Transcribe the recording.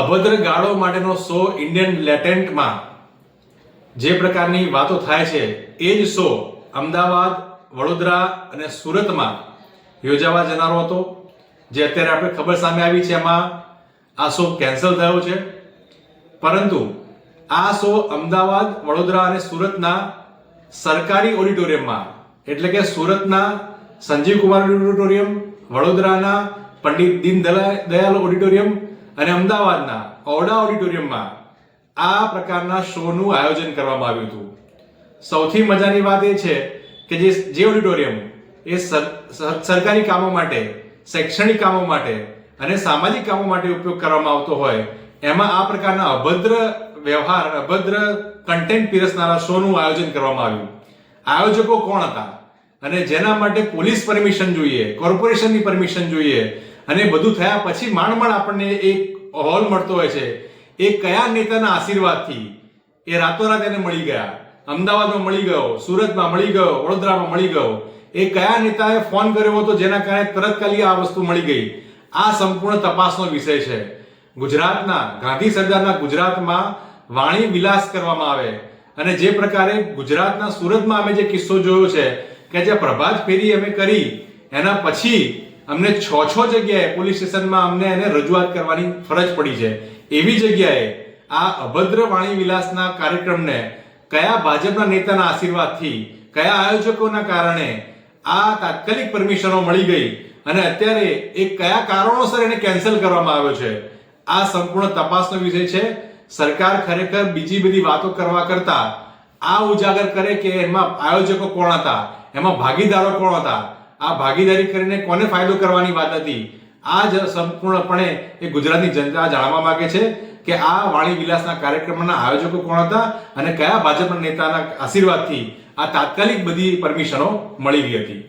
અભદ્ર ગાળો માટેનો શો ઇન્ડિયન લેટેન્ટમાં જે પ્રકારની વાતો થાય છે, એ જ શો અમદાવાદ, વડોદરા અને સુરતમાં યોજાવા જનારો હતો. જે અત્યારે આપણે ખબર સામે આવી છે એમાં આ શો કેન્સલ થયો છે. પરંતુ આ શો અમદાવાદ, વડોદરા અને સુરતના સરકારી ઓડિટોરિયમમાં, એટલે કે સુરતના સંજીવ કુમાર ઓડિટોરિયમ, વડોદરાના પંડિત દીન દયાલ ઓડિટોરિયમ અને અમદાવાદના ઓરડા ઓડિટોરિયમમાં આ પ્રકારના શોનું આયોજન કરવામાં આવ્યું હતું. સૌથી મજાની વાત એ છે કે જે જે ઓડિટોરિયમ એ સર- સર- સરકારી કામો માટે, શૈક્ષણિક કામો માટે અને સામાજિક કામો માટે ઉપયોગ કરવામાં આવતો હોય, એમાં આ પ્રકારના અભદ્ર વ્યવહાર, અભદ્ર કન્ટેન્ટ પીરસનારા શોનું આયોજન કરવામાં આવ્યું. આયોજકો કોણ હતા? અને જેના માટે પોલીસ પરમિશન જોઈએ કોર્પોરેશનની પરમિશન જોઈએ અને બધું થયા પછી માંડ આપણને એક હોલ મળતો હોય છે. એ કયા નેતાના આશીર્વાદથી એ રાતોરાત એને મળી ગયા. અમદાવાદમાં મળી ગયો, સુરતમાં મળી ગયો, વડોદરામાં મળી ગયો. એ કયા નેતાએ ફોન કર્યો હતો જેના કારણે તરતકાલી આ વસ્તુ મળી ગઈ. આ સંપૂર્ણ તપાસનો વિષય છે. ગુજરાતના, ગાંધી સરદારના ગુજરાતમાં વાણી વિલાસ કરવામાં આવે. અને જે પ્રકારે ગુજરાતના સુરતમાં અમે જે કિસ્સો જોયો છે કે જે પ્રભાત ફેરી અમે કરી, એના પછી અમને છ છ જગ્યાએ પોલીસ સ્ટેશનમાં અમને એને રજૂઆત કરવાની ફરજ પડી છે. એવી જગ્યાએ આ અભદ્ર વાણી વિલાસના કાર્યક્રમને કયા ભાજપના નેતાના આશીર્વાદથી, કયા આયોજકોના કારણે આ તાત્કાલિક પરમિશનો મળી ગઈ અને અત્યારે એ કયા કારણોસર એને કેન્સલ કરવામાં આવ્યો છે? આ સંપૂર્ણ તપાસનો વિષય છે. સરકાર ખરેખર બીજી બધી વાતો કરવા કરતા આ ઉજાગર કરે કે એમાં આયોજકો કોણ હતા? એમાં ભાગીદારો કોણ હતા? આ ભાગીદારી કરીને કોને ફાયદો કરવાની વાત હતી? આ જ સંપૂર્ણપણે એ ગુજરાતની જનતા જાણવા માંગે છે કે આ વાણી વિલાસના કાર્યક્રમના આયોજકો કોણ હતા અને કયા ભાજપના નેતાના આશીર્વાદથી આ તાત્કાલિક બધી પરમિશનો મળી ગઈ હતી?